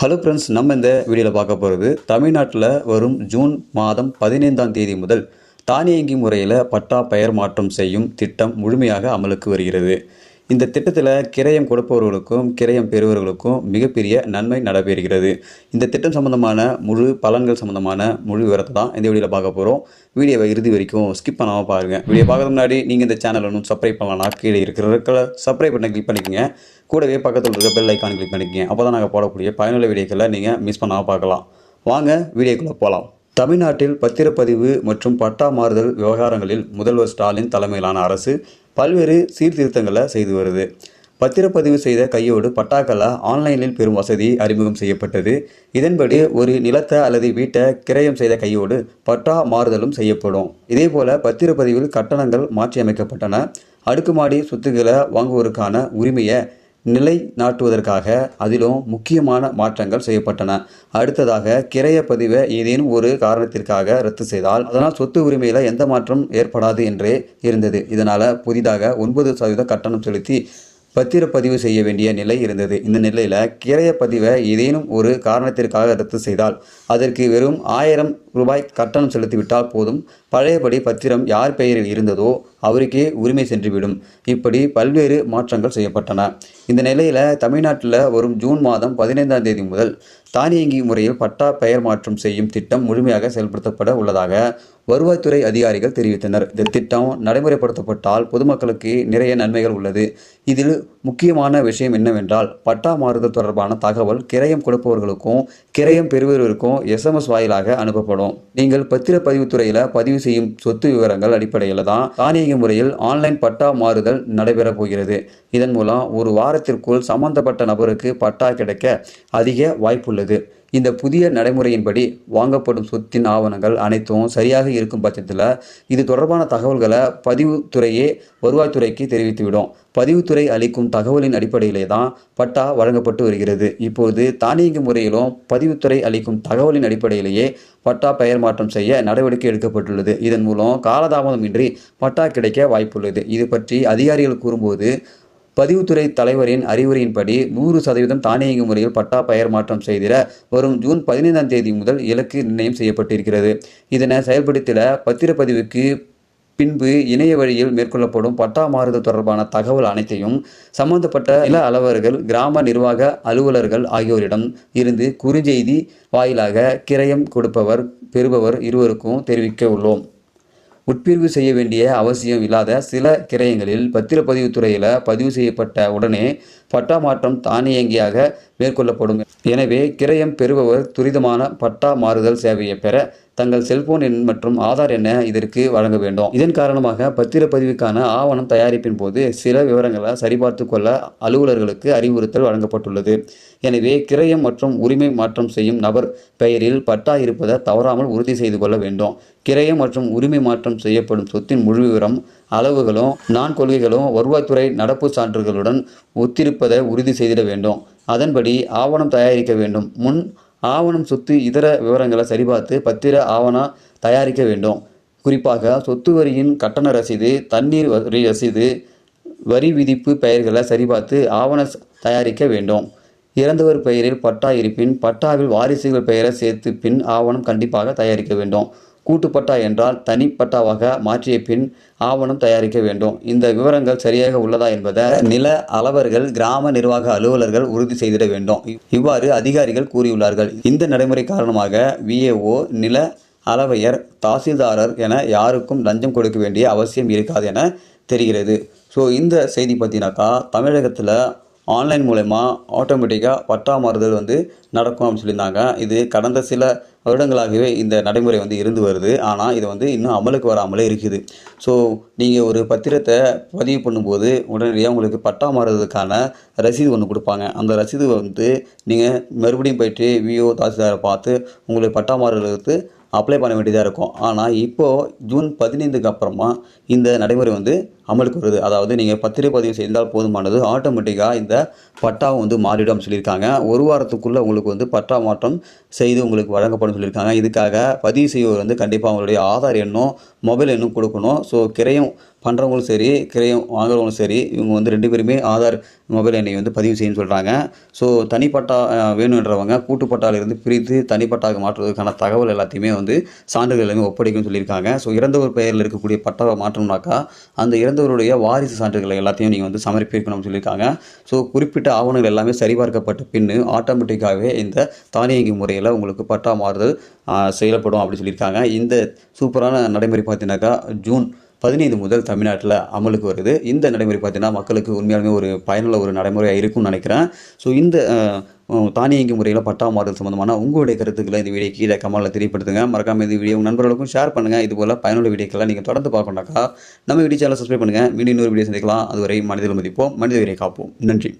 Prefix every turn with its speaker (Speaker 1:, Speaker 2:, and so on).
Speaker 1: Hello friends நம்ம இந்த வீடியோவில் பார்க்க போகிறது தமிழ்நாட்டில் வரும் ஜூன் மாதம் பதினைந்தாம் தேதி முதல் தானியங்கி முறையில் பட்டா பெயர் மாற்றம் செய்யும் திட்டம் முழுமையாக அமலுக்கு வருகிறது. இந்த திட்டத்தில் கிரயம் கொடுப்பவர்களுக்கும் கிரயம் பெறுபவர்களுக்கும் மிகப்பெரிய நன்மை நடைபெறுகிறது இந்த திட்டம் சம்பந்தமான முழு பலன்கள் சம்பந்தமான முழு விவரத்தை தான் இந்த வீடியோவில் பார்க்க போகிறோம் வீடியோவை இறுதி வரைக்கும் ஸ்கிப் பண்ணாமல் பாருங்கள் வீடியோ பார்க்கறதுக்கு முன்னாடி நீங்கள் இந்த சேனல் ஒன்றும் சப்ஸ்கிரைப் பண்ணலாம் கீழே இருக்கிற சப்ஸ்கிரைப் பண்ண கிளிக் பண்ணிக்கோங்க. கூடவே பக்கத்தில் இருக்க பெல் ஐக்கான் கிளிக் பண்ணிக்கோங்க. அப்போ தான் நாங்கள் போடக்கூடிய பயனுள்ள வீடியோக்களை நீங்கள் மிஸ் பண்ணாமல் பார்க்கலாம். வாங்க வீடியோக்குள்ளே போகலாம் தமிழ்நாட்டில் பத்திரப்பதிவு மற்றும் பட்டா மாறுதல் விவகாரங்களில் முதல்வர் ஸ்டாலின் தலைமையிலான அரசு பல்வேறு சீர்திருத்தங்களை செய்து வருது. பத்திரப்பதிவு செய்த கையோடு பட்டாக்களை ஆன்லைனில் பெறும் வசதி அறிமுகம் செய்யப்பட்டது. இதன்படி ஒரு நிலத்தை அல்லது வீட்டை கிரயம் செய்த கையோடு பட்டா மாறுதலும் செய்யப்படும். இதேபோல பத்திரப்பதிவில் கட்டணங்கள் மாற்றியமைக்கப்பட்டன. அடுக்குமாடி சொத்துக்களை வாங்குவோருக்கான உரிமையை நிலை நாட்டுவதற்காக அதிலும் முக்கியமான மாற்றங்கள் செய்யப்பட்டன. அடுத்ததாக கிரைய பதிவை ஏதேனும் ஒரு காரணத்திற்காக ரத்து செய்தால் அதனால் சொத்து உரிமையில் எந்த மாற்றம் ஏற்படாது என்றே இருந்தது. இதனால் புதிதாக ஒன்பது சதவீத கட்டணம் செலுத்தி பத்திரப்பதிவு செய்ய வேண்டிய நிலை இருந்தது. இந்த நிலையில் கிரைய பதிவை ஏதேனும் ஒரு காரணத்திற்காக ரத்து செய்தால் அதற்கு வெறும் ஆயிரம் ரூபாய் கட்டணம் செலுத்திவிட்டால் போதும். பழையபடி பத்திரம் யார் பெயரில் இருந்ததோ அவருக்கே உரிமை சென்றுவிடும். இப்படி பல்வேறு மாற்றங்கள் செய்யப்பட்டன. இந்த நிலையில் தமிழ்நாட்டில் வரும் ஜூன் மாதம் பதினைந்தாம் தேதி முதல் தானியங்கி முறையில் பட்டா பெயர் மாற்றம் செய்யும் திட்டம் முழுமையாக செயல்படுத்தப்பட உள்ளதாக வருவாய்த்துறை அதிகாரிகள் தெரிவித்தனர். இந்த திட்டம் நடைமுறைப்படுத்தப்பட்டால் பொதுமக்களுக்கு நிறைய நன்மைகள் உள்ளது. இதில் முக்கியமான விஷயம் என்னவென்றால் பட்டா மாறுதல் தொடர்பான தகவல் கிரயம் கொடுப்பவர்களுக்கும் கிரயம் பெறுபவர்களுக்கும் எஸ்எம்எஸ் வாயிலாக அனுப்பப்படும். நீங்கள் பத்திரப்பதிவுத்துறையில் பதிவு செய்யும் சொத்து விவரங்கள் அடிப்படையில் தான் தானியங்கி முறையில் ஆன்லைன் பட்டா மாறுதல் நடைபெறப் போகிறது. இதன் மூலம் ஒரு வாரத்திற்குள் சம்பந்தப்பட்ட நபருக்கு பட்டா கிடைக்க அதிக வாய்ப்புள்ளது. இந்த புதிய நடைமுறையின்படி வாங்கப்படும் சொத்தின் ஆவணங்கள் அனைத்தும் சரியாக இருக்கும் பட்சத்தில் இது தொடர்பான தகவல்களை பதிவுத்துறையே வருவாய்த்துறைக்கு தெரிவித்துவிடும். பதிவுத்துறை அளிக்கும் தகவலின் அடிப்படையிலே தான் பட்டா வழங்கப்பட்டு வருகிறது. இப்போது தானியங்கி முறையிலும் பதிவுத்துறை அளிக்கும் தகவலின் அடிப்படையிலேயே பட்டா பெயர் மாற்றம் செய்ய நடவடிக்கை எடுக்கப்பட்டுள்ளது. இதன் மூலம் காலதாமதமின்றி பட்டா கிடைக்க வாய்ப்புள்ளது. இது பற்றி அதிகாரிகள் கூறும்போது பதிவுத்துறை தலைவரின் அறிவுரையின்படி நூறு சதவீதம் தானியங்கி முறையில் பட்டா பெயர் மாற்றம் செய்திட வரும் ஜூன் பதினைந்தாம் தேதி முதல் இலக்கு நிர்ணயம் செய்யப்பட்டிருக்கிறது. இதனை செயல்படுத்திட பத்திரப்பதிவுக்கு பின்பு இணைய வழியில் மேற்கொள்ளப்படும் பட்டா மாறுதல் தொடர்பான தகவல் அனைத்தையும் சம்பந்தப்பட்ட நில அலுவலர்கள் கிராம நிர்வாக அலுவலர்கள் ஆகியோரிடம் இருந்து குறுஞ்செய்தி வாயிலாக கிரயம் கொடுப்பவர் பெறுபவர் இருவருக்கும் தெரிவிக்க உள்ளோம். உட்பிரிவு செய்ய வேண்டிய அவசியம் இல்லாத சில கிரயங்களில் பத்திரப்பதிவு துறையில் பதிவு செய்யப்பட்ட உடனே பட்டா மாற்றம் தானியங்கியாக மேற்கொள்ளப்படும் எனவே கிரயம் பெறுபவர் துரிதமான பட்டா மாறுதல் சேவையை பெற தங்கள் செல்போன் எண் மற்றும் ஆதார் எண்ணை இதற்கு வழங்க வேண்டும். இதன் காரணமாக பத்திரப்பதிவுக்கான ஆவணம் தயாரிப்பின் போது சில விவரங்களை சரிபார்த்து கொள்ள அலுவலர்களுக்கு அறிவுறுத்தல் வழங்கப்பட்டுள்ளது. எனவே கிரயம் மற்றும் உரிமை மாற்றம் செய்யும் நபர் பெயரில் பட்டா இருப்பதை தவறாமல் உறுதி செய்து கொள்ள வேண்டும். கிரயம் மற்றும் உரிமை மாற்றம் செய்யப்படும் சொத்தின் முழு விவரம் அளவுகளும் நான் கொள்கைகளும் வருவாய்த்துறை நடப்பு சான்றுகளுடன் ஒத்திருப்பதை உறுதி செய்திட வேண்டும். அதன்படி ஆவணம் தயாரிக்க வேண்டும். முன் ஆவணம் சொத்து இதர விவரங்களை சரிபார்த்து பத்திர ஆவணம் தயாரிக்க வேண்டும். குறிப்பாக சொத்து வரியின் கட்டண ரசீது தண்ணீர் வரி ரசீது வரி விதிப்பு பெயர்களை சரிபார்த்து ஆவண தயாரிக்க வேண்டும். இறந்தவர் பெயரில் பட்டா இருப்பின் பட்டாவில் வாரிசுகள் பெயரை சேர்த்து பின் ஆவணம் கண்டிப்பாக தயாரிக்க வேண்டும். கூட்டுப்பட்டா என்றால் தனிப்பட்டாவாக மாற்றிய பின் ஆவணம் தயாரிக்க வேண்டும். இந்த விவரங்கள் சரியாக உள்ளதா என்பதை நில அளவர்கள் கிராம நிர்வாக அலுவலர்கள் உறுதி செய்திட வேண்டும். இவ்வாறு அதிகாரிகள் கூறியுள்ளார்கள். இந்த நடைமுறை காரணமாக விஏஓ நில அளவையர் தாசில்தாரர் என யாருக்கும் லஞ்சம் கொடுக்க வேண்டிய அவசியம் இருக்காது என தெரிகிறது. ஸோ இந்த செய்தி பார்த்தீங்கன்னாக்கா தமிழகத்தில் ஆன்லைன் மூலயமா ஆட்டோமேட்டிக்காக பட்டா மாறுதல் வந்து நடக்கும் அப்படின்னு சொல்லியிருந்தாங்க. இது கடந்த சில வருடங்களாகவே இந்த நடைமுறை வந்து இருந்து வருது. ஆனால் இது வந்து இன்னும் அமலுக்கு வராமலே இருக்குது. ஸோ நீங்கள் ஒரு பத்திரத்தை பதிவு பண்ணும்போது உடனடியாக உங்களுக்கு பட்டா மாறுறதுக்கான ரசீது ஒன்று கொடுப்பாங்க. அந்த ரசீது வந்து நீங்கள் மறுபடியும் போயிட்டு விஓ தாசில்தாரை பார்த்து உங்களுக்கு பட்டா மாறுறதுக்கு அப்ளை பண்ண வேண்டியதாக இருக்கும். ஆனால் இப்போது ஜூன் பதினைந்துக்கு அப்புறமா இந்த நடைமுறை வந்து அமலுக்கு வருது. அதாவது நீங்கள் பத்திரப்பதிவு செய்தால் போதுமானது. ஆட்டோமேட்டிக்காக இந்த பட்டாவும் வந்து மாறிடும் சொல்லியிருக்காங்க. ஒரு வாரத்துக்குள்ளே உங்களுக்கு வந்து பட்டா மாற்றம் செய்து உங்களுக்கு வழங்கப்படும் சொல்லியிருக்காங்க. இதுக்காக பதிவு செய்வோர் வந்து கண்டிப்பாக அவங்களுடைய ஆதார் எண்ணும் மொபைல் எண்ணும் கொடுக்கணும். ஸோ கிரையும் பண்ணுறவங்களும் சரி கிரையும் வாங்குறவங்களும் சரி இவங்க வந்து ரெண்டு பேருமே ஆதார் மொபைல் எண்ணை வந்து பதிவு செய்யணும்னு சொல்கிறாங்க ஸோ தனிப்பட்டா வேணுன்றவங்க கூட்டுப்பட்டாலிருந்து பிரித்து தனிப்பட்டாக மாற்றுவதற்கான தகவல் எல்லாத்தையுமே வந்து சான்றிதழ் எல்லாமே ஒப்படைக்கும்னு சொல்லியிருக்காங்க. ஸோ இறந்தவர் பெயரில் இருக்கக்கூடிய பட்டா மாற்றணும்னாக்கா அந்த இறந்தவருடைய வாரிசு சான்றுகளை எல்லாத்தையும் நீங்கள் வந்து சமர்ப்பிக்கணும்னு சொல்லியிருக்காங்க. ஸோ குறிப்பிட்ட ஆவணங்கள் எல்லாமே சரிபார்க்கப்பட்ட பின்னு ஆட்டோமேட்டிக்காகவே இந்த தானியங்கி முறையில் உங்களுக்கு பட்டா மாறுதல் செயல்படும் அப்படி சொல்லியிருக்காங்க. இந்த சூப்பரான நடைமுறை பார்த்தீங்கன்னாக்கா ஜூன் பதினைந்து முதல் தமிழ்நாட்டில் அமலுக்கு வருது. இந்த நடைமுறை பார்த்தீங்கன்னா மக்களுக்கு உண்மையாலுமே ஒரு பயனுள்ள ஒரு நடைமுறையாக இருக்கும்னு நினைக்கிறேன். ஸோ இந்த தானியங்கி முறையில் பட்டா மாறுதல் சம்மந்தமான உங்களுடைய கருத்துக்களை இந்த வீடியோ கீழே கமலில் தெரியப்படுத்துங்க. மறக்காமல் இந்த வீடியோ உங்கள் நண்பர்களுக்கும் ஷேர் பண்ணுங்கள் இது போல் பயனுள்ள வீடியோக்கெல்லாம் நீங்கள் தொடர்ந்து பார்க்கணுனாக்கா நம்ம வீடியோ சேனலை சப்ஸ்கிரைப் பண்ணுங்கள் மீண்டும் இன்னொரு வீடியோ சந்திக்கலாம். அதுவரை மனிதர்கள் மதிப்போம். மனித உயிரை காப்போம். நன்றி.